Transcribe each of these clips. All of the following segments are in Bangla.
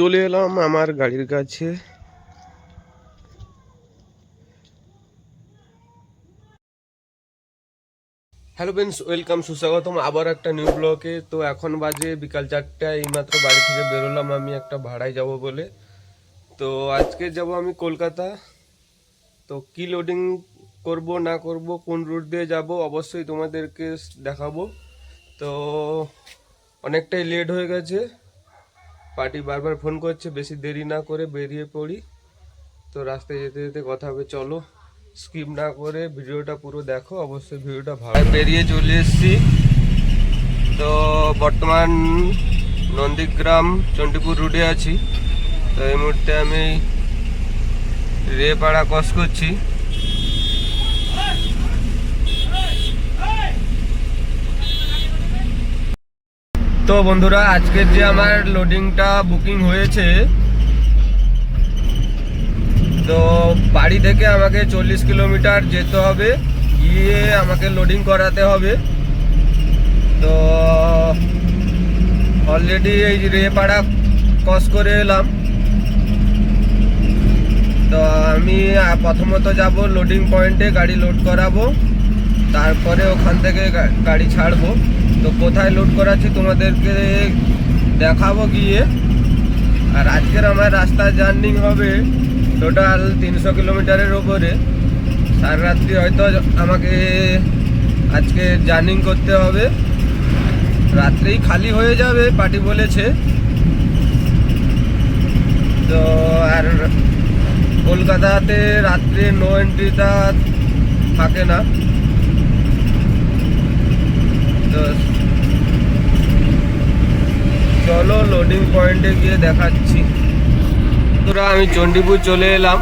চলে এলাম আমার গাড়ির কাছে। হ্যালো ফ্রেন্ডস ওয়েলকাম সুস্বাগতম। আবার একটা নিউ ব্লকে তো এখন বাজে বিকাল চারটায় এইমাত্র বাড়ি থেকে বেরোলাম। আমি একটা ভাড়ায় যাব বলে। তো আজকে যাব আমি কলকাতা। তো কি লোডিং করব, না করব, কোন রুট দিয়ে যাব, অবশ্যই তোমাদেরকে দেখাবো। তো অনেকটাই লেট হয়ে গেছে। পার্টি বারবার ফোন করছে, বেশি দেরি না করে বেরিয়ে পড়ি। তো রাস্তায় যেতে যেতে কথা হবে, চলো। স্কিপ না করে ভিডিওটা পুরো দেখো, অবশ্যই ভিডিওটা ভালো। বেরিয়ে চলে এসেছি। তো বর্তমান নন্দীগ্রাম, চণ্ডীপুর রুটে আছি। তো এই মুহূর্তে আমি রেপাড়া ক্রস করছি। তো বন্ধুরা, আজকের যে আমার লোডিংটা বুকিং হয়েছে, তো বাড়ি থেকে আমাকে চল্লিশ কিলোমিটার যেতে হবে, গিয়ে আমাকে লোডিং করাতে হবে। তো অলরেডি এই রেপাড়া ক্রস করে এলাম। তো আমি প্রথমত যাব লোডিং পয়েন্টে গাড়ি লোড করাবো, তারপরে ওখান থেকে গাড়ি ছাড়বো। তো কোথায় লোড করাচ্ছি তোমাদেরকে দেখাবো গিয়ে। আর আজকের আমার রাস্তা জার্নিং হবে টোটাল তিনশো কিলোমিটারের ওপরে সারা রাত্রি হয়তো আমাকে আজকে জার্নিং করতে হবে। রাত্রেই খালি হয়ে যাবে, পার্টি বলেছে। তো আর কলকাতাতে রাত্রে নো এন্ট্রিটা থাকে না। তো চলো লোডিং পয়েন্টে গিয়ে দেখাচ্ছি। তোরা আমি চণ্ডীপুর চলে এলাম।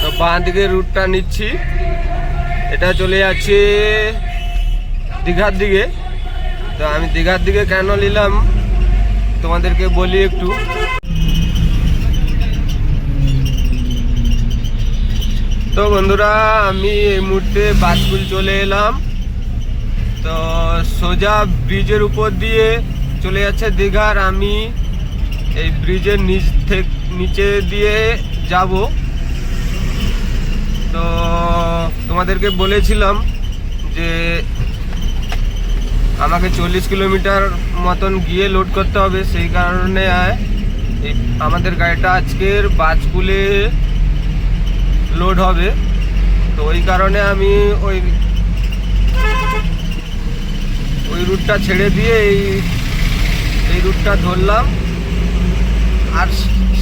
তো বাঁ দিকে রুটটা নিচ্ছি। এটা চলে যাচ্ছে দীঘার দিকে। তো আমি দীঘার দিকে কেন নিলাম, তোমাদেরকে বলি একটু। তো বন্ধুরা, আমি এই মুহূর্তে বাসপুল চলে এলাম। তো সোজা ব্রিজের উপর দিয়ে চলে যাচ্ছে দীঘার আমি এই ব্রিজের নিচ থেকে, নিচে দিয়ে যাব। তো তোমাদেরকে বলেছিলাম যে আমাকে চল্লিশ কিলোমিটার মতন গিয়ে লোড করতে হবে, সেই কারণে আমাদের গাড়িটা আজকের বাজকুলে লোড হবে। তো ওই কারণে আমি ওই ওই রুটটা ছেড়ে দিয়ে এই এই রুটটা ধরলাম। আর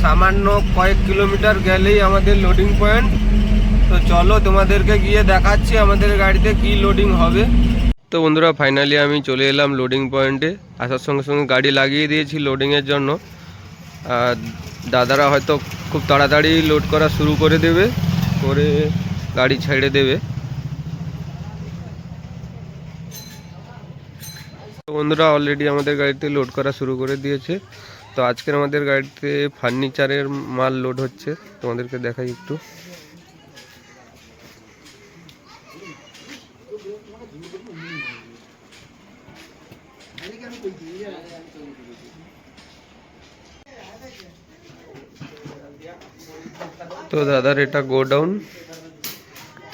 সামান্য কয়েক কিলোমিটার গেলেই আমাদের লোডিং পয়েন্ট তো চলো তোমাদেরকে গিয়ে দেখাচ্ছি আমাদের গাড়িতে কি লোডিং হবে। তো বন্ধুরা ফাইনালি আমি চলে এলাম লোডিং পয়েন্টে আসার সঙ্গে সঙ্গে গাড়ি লাগিয়ে দিয়েছি লোডিংয়ের জন্য। আর দাদারা হয়তো খুব তাড়াতাড়ি লোড করা শুরু করে দেবে। করে গাড়ি ছেড়ে দেবে। বন্ধুরা অলরেডি আমাদের গাড়িতে লোড করা শুরু করে দিয়েছে। তো আজকের আমাদের গাড়িতে ফার্নিচারের মাল লোড হচ্ছে। তোমাদেরকে দেখাই একটু। তো দাদার এটা গোডাউন।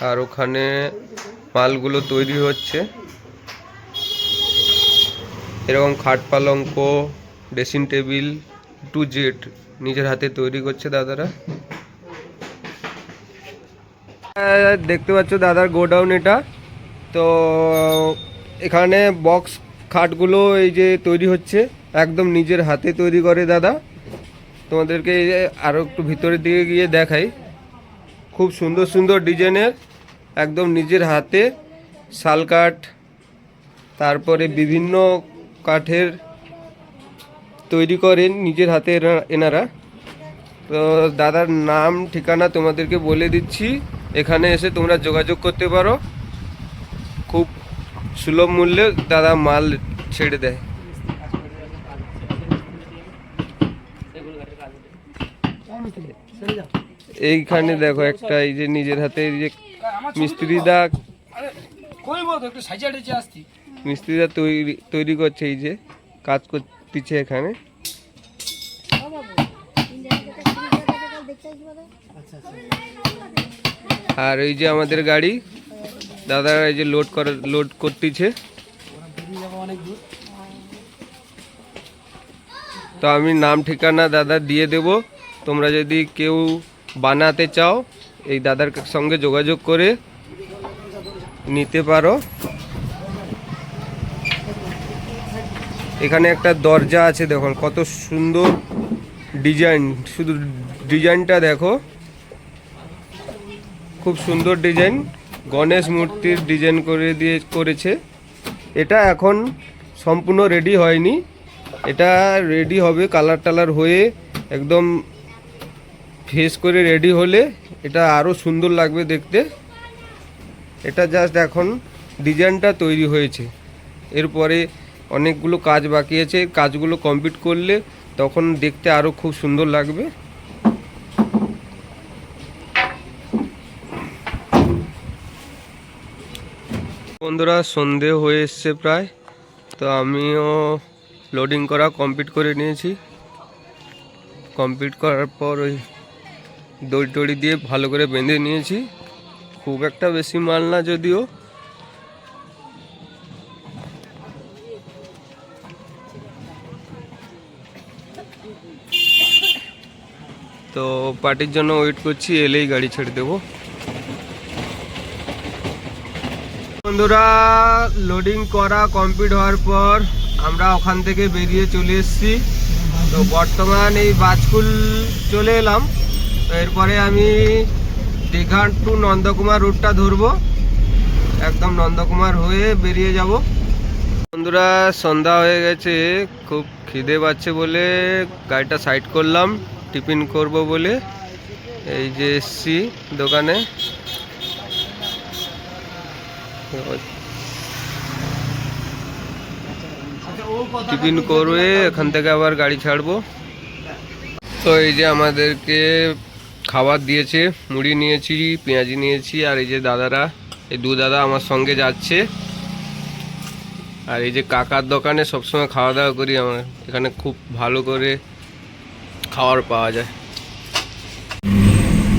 আর ওখানে মালগুলো তৈরি হচ্ছে। এরকম খাট পালঙ্ক, ড্রেসিং টেবিল, টু জেড নিজের হাতে তৈরি করছে দাদারা। দেখতে পাচ্ছ দাদার গোডাউন এটা। তো, এখানে বক্স খাটগুলো এই যে তৈরি হচ্ছে, একদম নিজের হাতে তৈরি করে দাদা। তোমাদেরকে আরও একটু ভিতরের দিকে গিয়ে দেখাই। খুব সুন্দর সুন্দর ডিজাইনের, একদম নিজের হাতে শাল কাঠ, তারপরে বিভিন্ন কাঠের তৈরি করেন নিজের হাতে এনারা। তো দাদার নাম, ঠিকানা তোমাদেরকে বলে দিচ্ছি। এখানে এসে তোমরা যোগাযোগ করতে পারো। খুব সুলভ মূল্যে দাদা মাল ছেড়ে দেয়। এইখানে দেখো একটা, এই যে নিজের হাতে, এই যে মিস্ত্রিদা কইব তো, একটু মিস্ত্রিরা তৈরি তৈরি করছে এই যে, কাজ করতেছে এখানে। আর এই যে আমাদের গাড়ি দাদারা এই যে লোড করে লোড করতেছে। তো আমি নাম, ঠিকানা দাদা দিয়ে দেব। তোমরা যদি কেউ বানাতে চাও, এই দাদার সঙ্গে যোগাযোগ করে নিতে পারো। এখানে একটা দরজা আছে, দেখুন, কত সুন্দর ডিজাইন। শুধু ডিজাইনটা দেখো। খুব সুন্দর ডিজাইন। গণেশ মূর্তির ডিজাইন করে দিয়ে করেছে। এটা এখন সম্পূর্ণ রেডি হয়নি। এটা রেডি হবে কালার টালার হয়ে একদম ফেস করে রেডি হলে এটা আরও সুন্দর লাগবে দেখতে। এটা জাস্ট এখন ডিজাইনটা তৈরি হয়েছে। এরপরে অনেকগুলো কাজ বাকি আছে। কাজগুলো কমপ্লিট করলে তখন দেখতে আরও খুব সুন্দর লাগবে। বন্ধুরা, সন্ধে হয়ে এসছে প্রায়। তো আমিও লোডিং করা কমপ্লিট করে নিয়েছি। কমপ্লিট করার পর ওই দড়ি টড়ি দিয়ে ভালো করে বেঁধে নিয়েছি। খুব একটা বেশি মাল না যদিও। তো পার্টির জন্য ওয়েট করছি, এলেই গাড়ি ছেড়ে দেবো। বন্ধুরা লোডিং করা কমপ্লিট হওয়ার পর আমরা ওখান থেকে বেরিয়ে চলে এসেছি। তো বর্তমান এই বাজকুল চলে এলাম। এরপরে আমি দীঘা টু নন্দকুমার রুটটা ধরবো। একদম নন্দকুমার হয়ে বেরিয়ে যাব। বন্ধুরা, সন্ধ্যা হয়ে গেছে, খুব খিদে পাচ্ছে বলে গাড়িটা সাইড করলাম। টিফিন করব বলে এই যে এসছি দোকানে। টিফিন করবে, এখান থেকে আবার গাড়ি ছাড়বো। তো এই যে আমাদেরকে খাবার দিয়েছে, মুড়ি নিয়েছি, পেঁয়াজি নিয়েছি, আর এই যে দাদারা, এই দু দাদা আমার সঙ্গে যাচ্ছে। আর এই যে কাকার দোকানে সবসময় খাওয়া দাওয়া করি আমরা, এখানে খুব ভালো করে খাবার পাওয়া যায়।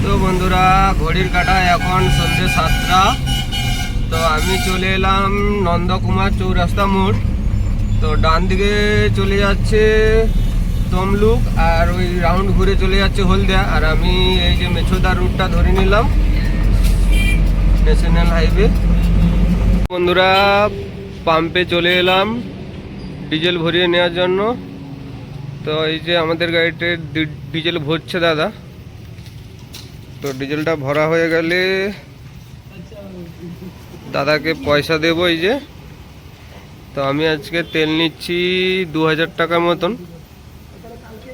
তো বন্ধুরা, ঘড়ির কাটা এখন সন্ধ্যে সাতটা। তো আমি চলে এলাম নন্দকুমার চৌরাস্তা মোড়। তো ডান দিকে চলে যাচ্ছে তমলুক আর ওই রাউন্ড ঘুরে চলে যাচ্ছে হলদিয়া। আর আমি এই যে মেছোদা রুটটা ধরে নিলাম ন্যাশনাল হাইওয়ে বন্ধুরা পাম্পে চলে এলাম ডিজেল ভরিয়ে নেওয়ার জন্য। তো এই যে আমাদের গাড়িতে ডিজেল ভরছে দাদা। তো ডিজেলটা ভরা হয়ে গেলে দাদাকে পয়সা দেবো এই যে। তো আমি আজকে তেল নিচ্ছি দু হাজার টাকার মতন।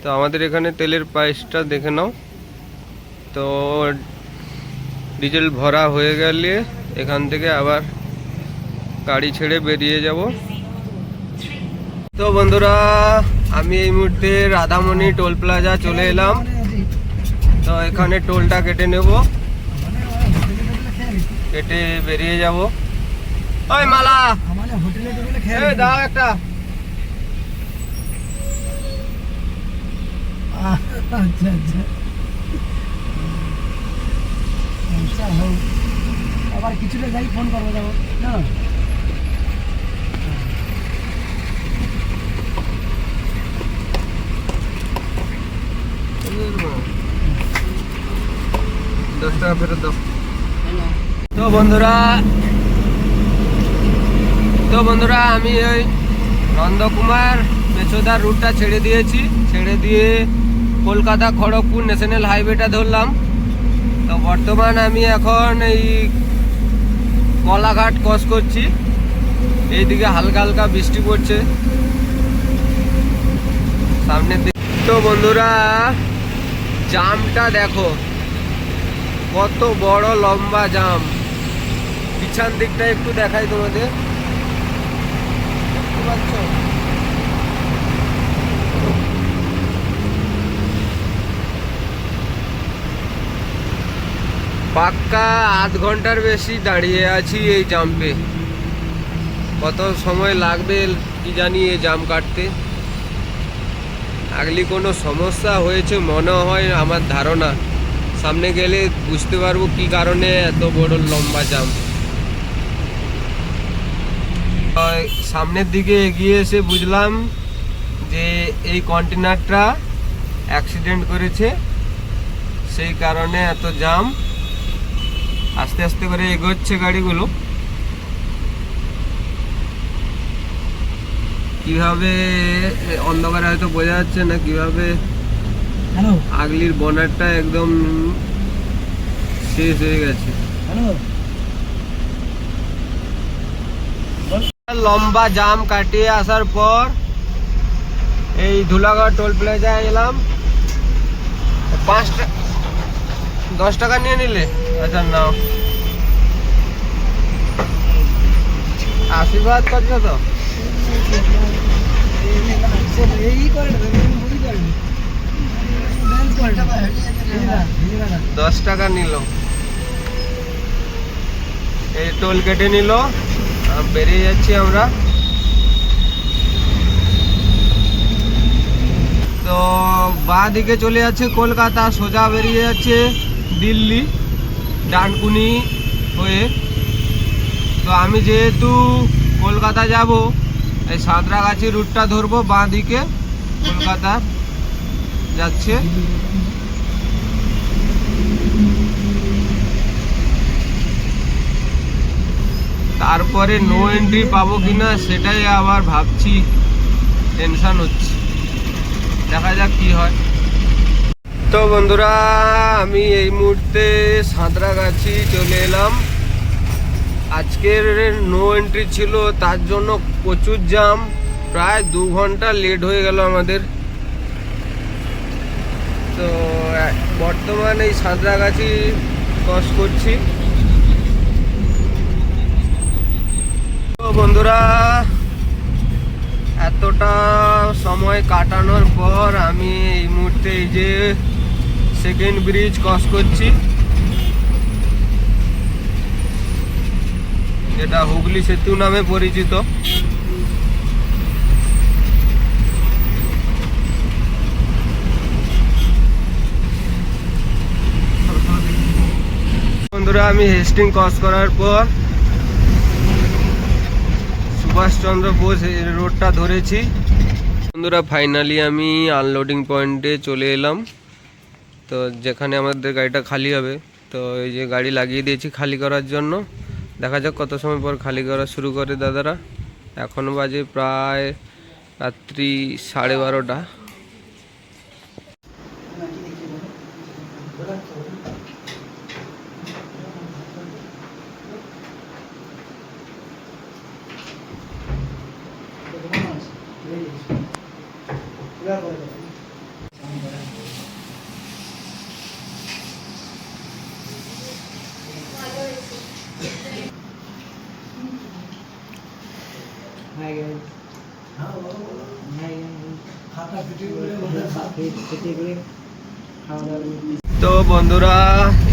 তো আমাদের এখানে তেলের প্রাইসটা দেখে নাও। তো ডিজেল ভরা হয়ে গেলে এখান থেকে আবার গাড়ি ছেড়ে বেরিয়ে যাব। তো বন্ধুরা আমি এই মুহূর্তে রাধামণি টোল প্লাজা চলে এলাম। তো এখানে টোলটা কেটে নেব। কেটে বেরিয়ে যাব। ওই মালা! দাও একটা। আচ্ছা আচ্ছা। আচ্ছা আবার কিছুটা যাই ফোন করব, যাব। না দশ টাকা ফেরত দাও তো বন্ধুরা তো বন্ধুরা, আমি ওই নন্দকুমার মেছোদার রুটটা ছেড়ে দিয়েছি। ছেড়ে দিয়ে কলকাতা খড়গপুর ন্যাশনাল হাইওয়েটা ধরলাম। তো বর্তমান আমি এখন এই কলাঘাট ক্রস করছি। এইদিকে হালকা হালকা বৃষ্টি পড়ছে। সামনের দিকে তো বন্ধুরা জামটা দেখো। কত বড় লম্বা জাম। পিছন দিকটা একটু দেখাই তোমাদের? পাক্কা আধ ঘণ্টার বেশি দাঁড়িয়ে আছি এই জাম্পে কত সময় লাগবে কি জানি এই জাম কাটতে? আগলি কোনো সমস্যা হয়েছে মনে হয় আমার ধারণা। সামনে গেলে বুঝতে পারব কি কারণে এত বড় লম্বা জাম। সামনের দিকে এগিয়ে এসে বুঝলাম যে এই কন্টেনারটা অ্যাক্সিডেন্ট করেছে, সেই কারণে এত জাম। আস্তে আস্তে করে এগোচ্ছে গাড়িগুলো। কীভাবে অন্ধকারে হয়তো বোঝা যাচ্ছে না কীভাবে আগলির বনারটা একদম শেষ হয়ে গেছে। লম্বা জাম কাটিয়ে আসার পর এই ধুলাগড় টোল প্লাজায় এলাম। পাঁচ টাকা দশ টাকা নিয়ে নিলে? আচ্ছা নাও। আশীর্বাদ করছ তো? দশ টাকা নিল। এই টোল কেটে নিল বেরিয়ে যাচ্ছি আমরা। তো বাঁ দিকে চলে যাচ্ছে কলকাতা, সোজা বেরিয়ে যাচ্ছে দিল্লি, ডানকুনি হয়ে। তো আমি যেহেতু কলকাতা যাব এই সাঁতরাগাছি রুটটা ধরবো বাঁ দিকে কলকাতা যাচ্ছে। তারপরে নো এন্ট্রি পাবো কিনা সেটাই আবার ভাবছি। টেনশন হচ্ছে। দেখা যাক কি হয়। তো বন্ধুরা, আমি এই মুহূর্তে সাঁতরাগাছি চলে এলাম। আজকের নো এন্ট্রি ছিল, তার জন্য প্রচুর জাম প্রায় দু ঘণ্টা লেট হয়ে গেল আমাদের। তো বর্তমানে এই সাঁতরাগাছি ক্রস করছি। তো বন্ধুরা, এতটা সময় কাটানোর পর আমি এই মুহূর্তে এই যে সেকেন্ড ব্রিজ ক্রস করছি। যেটা হুগলি সেতু নামে পরিচিত। বন্ধুরা, আমি হেস্টিং ক্রস করার পর সুভাষচন্দ্র বোস রোডটা ধরেছি। বন্ধুরা ফাইনালি আমি আনলোডিং পয়েন্টে চলে এলাম। তো যেখানে আমাদের গাড়িটা খালি হবে, তো এই যে গাড়ি লাগিয়ে দিয়েছি খালি করার জন্য। দেখা যাক কত সময় পর খালি করা শুরু করে দাদারা। এখনও বাজে প্রায় রাত্রি সাড়ে বারোটা। তো বন্ধুরা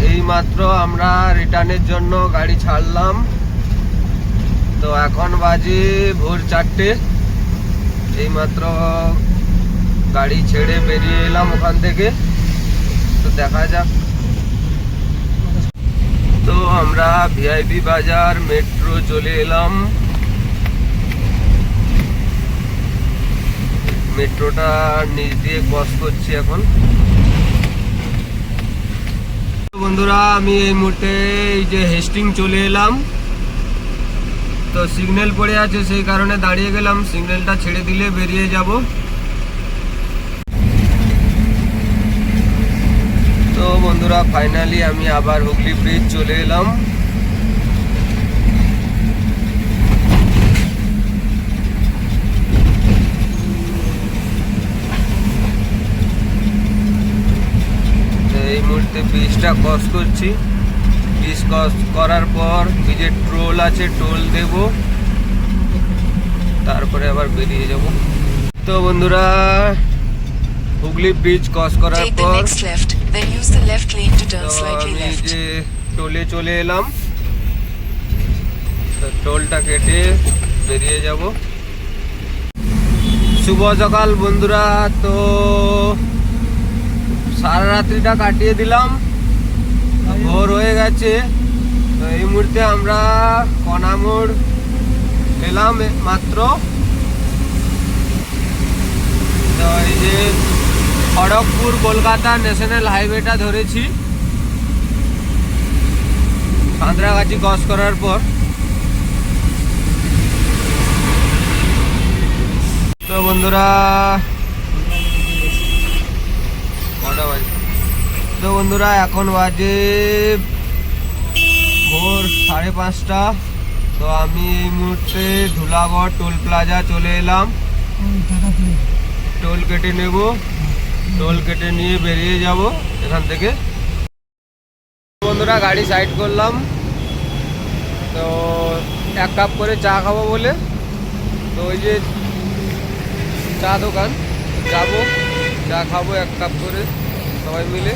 এই মাত্র আমরা রিটার্নের জন্য গাড়ি ছাড়লাম। তো এখন বাজে ভোর চারটে। এই মাত্র গাড়ি ছেড়ে বেরিয়ে এলাম ওখান থেকে। তো দেখা যাক। তো আমরা ভিআইপি বাজার, মেট্রো চলে এলাম। মেট্রোটা নিচ দিয়ে ক্রস করছি এখন। বন্ধুরা, আমি এই মুহূর্তে এই যে হেস্টিং চলে এলাম। তো সিগন্যাল পড়ে আছে, সেই কারণে দাঁড়িয়ে গেলাম। সিগন্যালটা ছেড়ে দিলে বেরিয়ে যাব। তো বন্ধুরা ফাইনালি আমি আবার হুগলি ব্রিজ চলে এলাম তো মুহূর্তে ব্রিজটা ক্রস করছি। বীজ ক্রস করার পর ব্রিজের টোল আছে টোল দেব। তারপরে আবার বেরিয়ে যাব। তো বন্ধুরা হুগলি ব্রিজ ক্রস করার পর আমি যে টোলে চলে এলাম টোলটা কেটে বেরিয়ে যাব। শুভ সকাল বন্ধুরা তো সারা রাত্রিটা কাটিয়ে দিলাম। ভোর হয়ে গেছে। তো এই মুহূর্তে আমরা কনামোড় এলাম মাত্র। তো এই যে খড়গপুর কলকাতা ন্যাশনাল হাইওয়েটা ধরেছি। সাঁতরাগাছি ক্রস করার পর। তো বন্ধুরা তো বন্ধুরা এখন বাজে ভোর সাড়ে পাঁচটা। তো আমি এই মুহূর্তে ধুলাগড় টোল প্লাজা চলে এলাম। টোল কেটে নেব। টোল কেটে নিয়ে বেরিয়ে যাব এখান থেকে। বন্ধুরা গাড়ি সাইড করলাম। তো এক কাপ করে চা খাব বলে। তো ওই যে চা দোকান যাব। চা খাব এক কাপ করে। সবাই মিলে।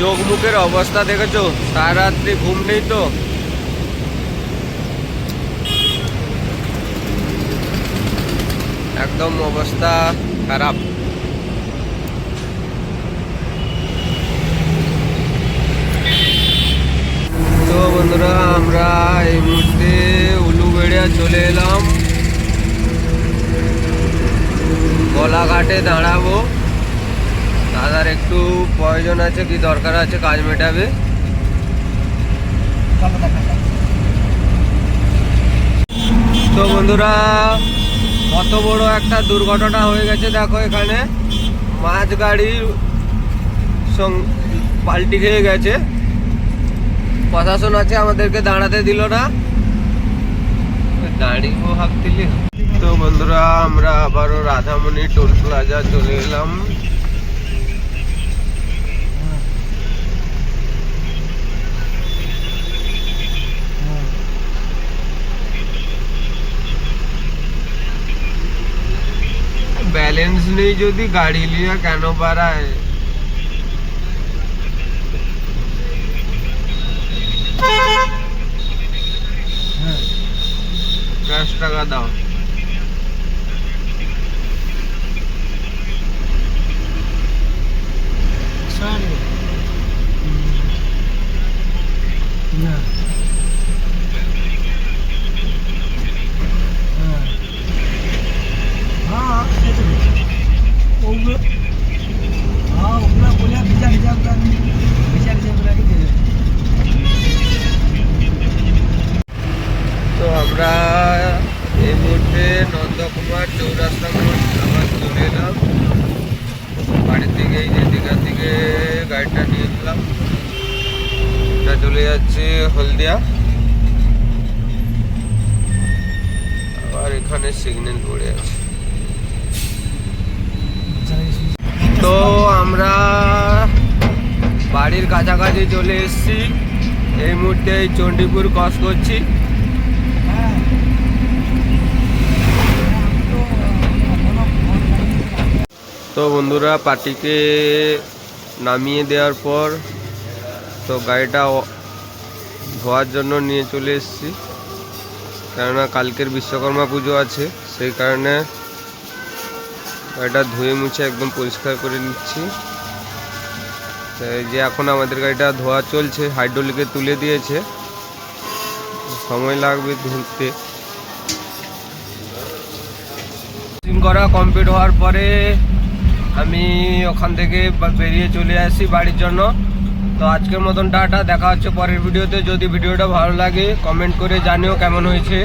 চোখ মুখের অবস্থা দেখেছ? সারা রাত্রি ঘুম নেই তো? একদম অবস্থা খারাপ তো বন্ধুরা, আমরা এই মুহূর্তে উলুবেড়িয়া চলে এলাম। গলাঘাটে দাঁড়াবো। দাদার একটু প্রয়োজন আছে কি দরকার আছে কাজ মেটাবে। তো বন্ধুরা, কত বড় একটা দুর্ঘটনা হয়ে গেছে দেখো এখানে। মাছ গাড়ির সং- পাল্টি খেয়ে গেছে। প্রশাসন আছে, আমাদেরকে দাঁড়াতে দিল না। দাঁড়িয়ে ভাবতিলি তো বন্ধুরা, আমরা আবারও রাধামণি টোল প্লাজা চলে এলাম। হ্যাঁ। ব্যালেন্স নেই যদি গাড়ি লিয়া কেন বাড়ায়? হ্যাঁ। দশ টাকা দাও সাড়ে না হ্যাঁ हाँ সে তো ওগুলো हाँ ওগুলো বলে ভিজা ভিজা ওগুলো ভিজা ভিজা ওগুলো দিয়ে দেবে তো আমরা এই মুহূর্তে নন্দকুমার চৌরাস্তা মোড় আবার চলে এলাম বাড়ির দিকে এই যে দীঘার দিকে গাড়িটা নিয়ে নিলাম এটা চলে যাচ্ছে হলদিয়া। আবার এখানে সিগন্যাল পড়ে আছে। তো আমরা বাড়ির কাছাকাছি চলে এসেছি। এই মুহূর্তে চণ্ডীপুর ক্রস করছি হ্যাঁ তো এখনও ফোন করিনি। তো বন্ধুরা, পার্টিকে নামিয়ে দেওয়ার পর তো গাড়িটা ধোয়ার জন্য নিয়ে চলে এসেছি। কেননা কালকের বিশ্বকর্মা পুজো আছে, সেই কারণে গাড়িটা ধুয়ে মুছে একদম পরিষ্কার করে নিচ্ছি। যে এখন আমাদের গাড়িটা ধোয়া চলছে হাইড্রোলিকে তুলে দিয়েছে। সময় লাগবে ধুতে। করা কমপ্লিট হওয়ার পরে আমি ওখান থেকে বেরিয়ে চলে আসি বাড়ির জন্য। তো আজকের মতন টাটা, দেখা হচ্ছে পরের ভিডিওতে। যদি ভিডিওটা ভালো লাগে কমেন্ট করে জানিও কেমন হয়েছে।